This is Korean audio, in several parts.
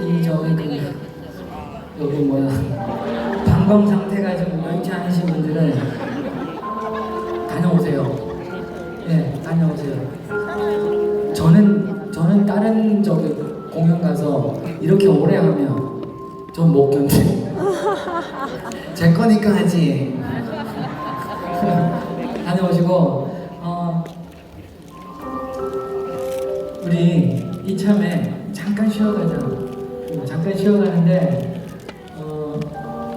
이 저기 그 여기 뭐야 방광 상태가 좀 여의치 않으신 분들은 다녀오세요. 네, 다녀오세요. 저는 저는 다른 저기 공연 가서 이렇게 오래 하면 전 못 견뎌. 제 거니까 하지. 다녀오시고 어, 우리 이참에 잠깐 쉬어가자. 어, 잠깐 쉬어가는데 어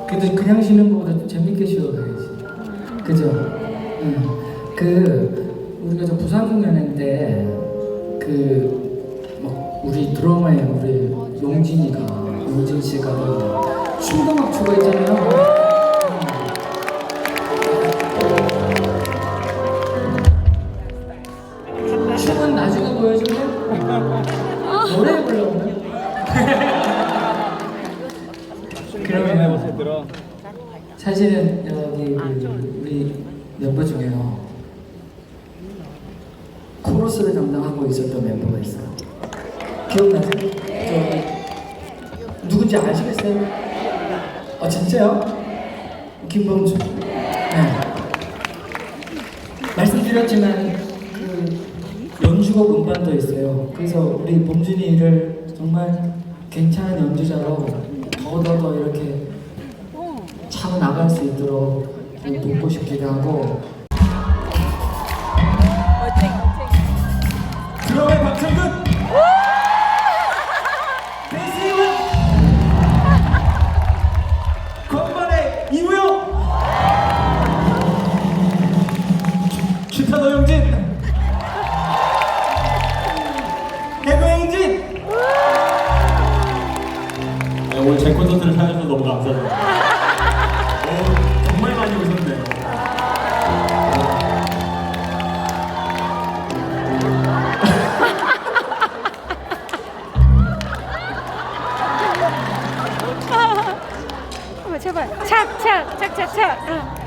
그래도 그냥 쉬는 것보다 좀 재밌게 쉬어가야지. 그죠? 응. 그 우리가 저 부산 공연할 때그 우리 드라마에 우리 용진이가 용진 씨가 그 춤도 막 추고 있잖아요. 보여줄래? 노래 불러오면? 그러면 해보세요. 사실은 여기 그 우리 멤버 중에요 코러스를 담당하고 있었던 멤버가 있어요 기억나세요? 저 누군지 아시겠어요? 아 진짜요? 김범주 네 말씀드렸지만 그 연주곡 음반도 있어요 그래서 우리 범준이를 정말 괜찮은 연주자로 더더더 이렇게 차고 나갈 수 있도록 좀 돕고 싶기도 하고 드럼의 박철근. 베이스는 건반의 이우영. 기타 노영 제 콘서트를 찾아주셔서 너무 감사합니다. 제발. 착, 착, 착, 착, 착. 응.